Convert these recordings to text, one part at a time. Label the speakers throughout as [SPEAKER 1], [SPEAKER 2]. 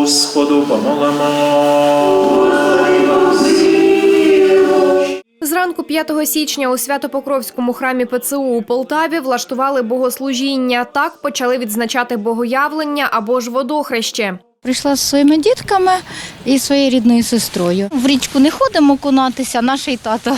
[SPEAKER 1] Господу помолимо.
[SPEAKER 2] Зранку 5 січня у Свято-Покровському храмі ПЦУ у Полтаві влаштували богослужіння. Так почали відзначати богоявлення або ж водохреще.
[SPEAKER 3] Прийшла з своїми дітками і своєю рідною сестрою. В річку не ходимо окунатися, наш і тато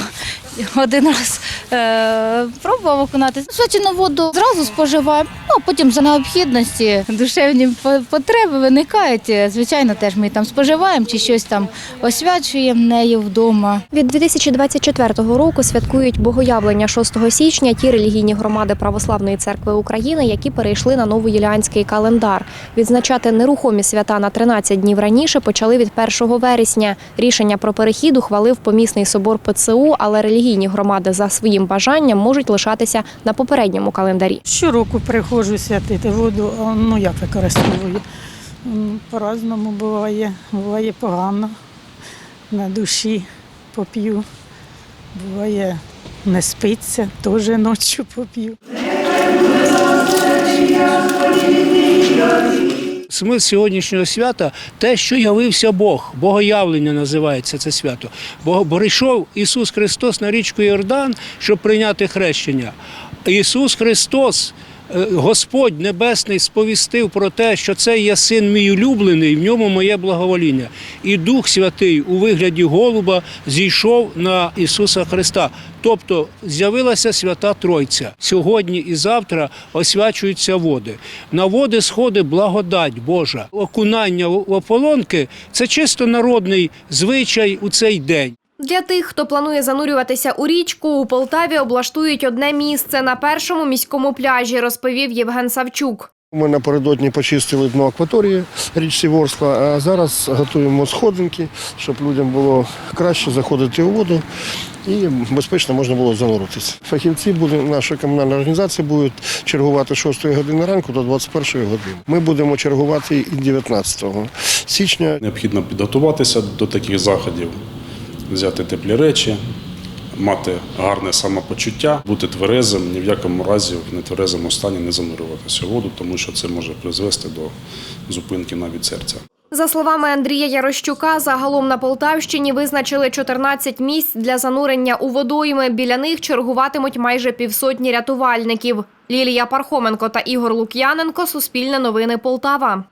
[SPEAKER 3] один раз е, пробував окунатися. Свячену воду зразу споживаємо, ну, а потім за необхідності душевні по- потреби виникають. Звичайно, теж ми там споживаємо чи щось там освячуємо нею вдома.
[SPEAKER 2] Від 2024 року святкують богоявлення 6 січня ті релігійні громади Православної церкви України, які перейшли на новоюліанський календар. Відзначати нерухомі свята на 13 днів раніше почали від 1 вересня. Рішення про перехід ухвалив помісний собор ПЦУ, але релігійні громади за своїм бажанням можуть лишатися на попередньому календарі.
[SPEAKER 4] Щороку приходжу святити воду, ну як використовую. По-разному буває. Буває погано, на душі поп'ю. Буває не спиться, теж ночі поп'ю.
[SPEAKER 5] Смисл сьогоднішнього свята те, що явився Бог. Богоявлення називається це свято. Бо прийшов Ісус Христос на річку Йордан, щоб прийняти хрещення. Ісус Христос, Господь Небесний, сповістив про те, що це є син мій улюблений, в ньому моє благовоління. І Дух Святий у вигляді голуба зійшов на Ісуса Христа. Тобто з'явилася свята Тройця. Сьогодні і завтра освячуються води. На води сходить благодать Божа. Окунання в ополонки це чисто народний звичай у цей день.
[SPEAKER 2] Для тих, хто планує занурюватися у річку, у Полтаві облаштують одне місце на першому міському пляжі, розповів Євген Савчук.
[SPEAKER 6] Ми напередодні почистили дно акваторії річці Ворскла, а зараз готуємо сходинки, щоб людям було краще заходити у воду і безпечно можна було зануритися. Фахівці буде, нашої комунальної організації будуть чергувати з 6 години ранку до 21 години. Ми будемо чергувати і 19 січня.
[SPEAKER 7] Необхідно підготуватися до таких заходів, взяти теплі речі, мати гарне самопочуття, бути тверезим, ні в якому разі в нетверезому стані не занурюватися у воду, тому що це може призвести до зупинки навіть серця.
[SPEAKER 2] За словами Андрія Ярощука, загалом на Полтавщині визначили 14 місць для занурення у водойми. Біля них чергуватимуть майже півсотні рятувальників. Лілія Пархоменко та Ігор Лук'яненко. Суспільне новини Полтава.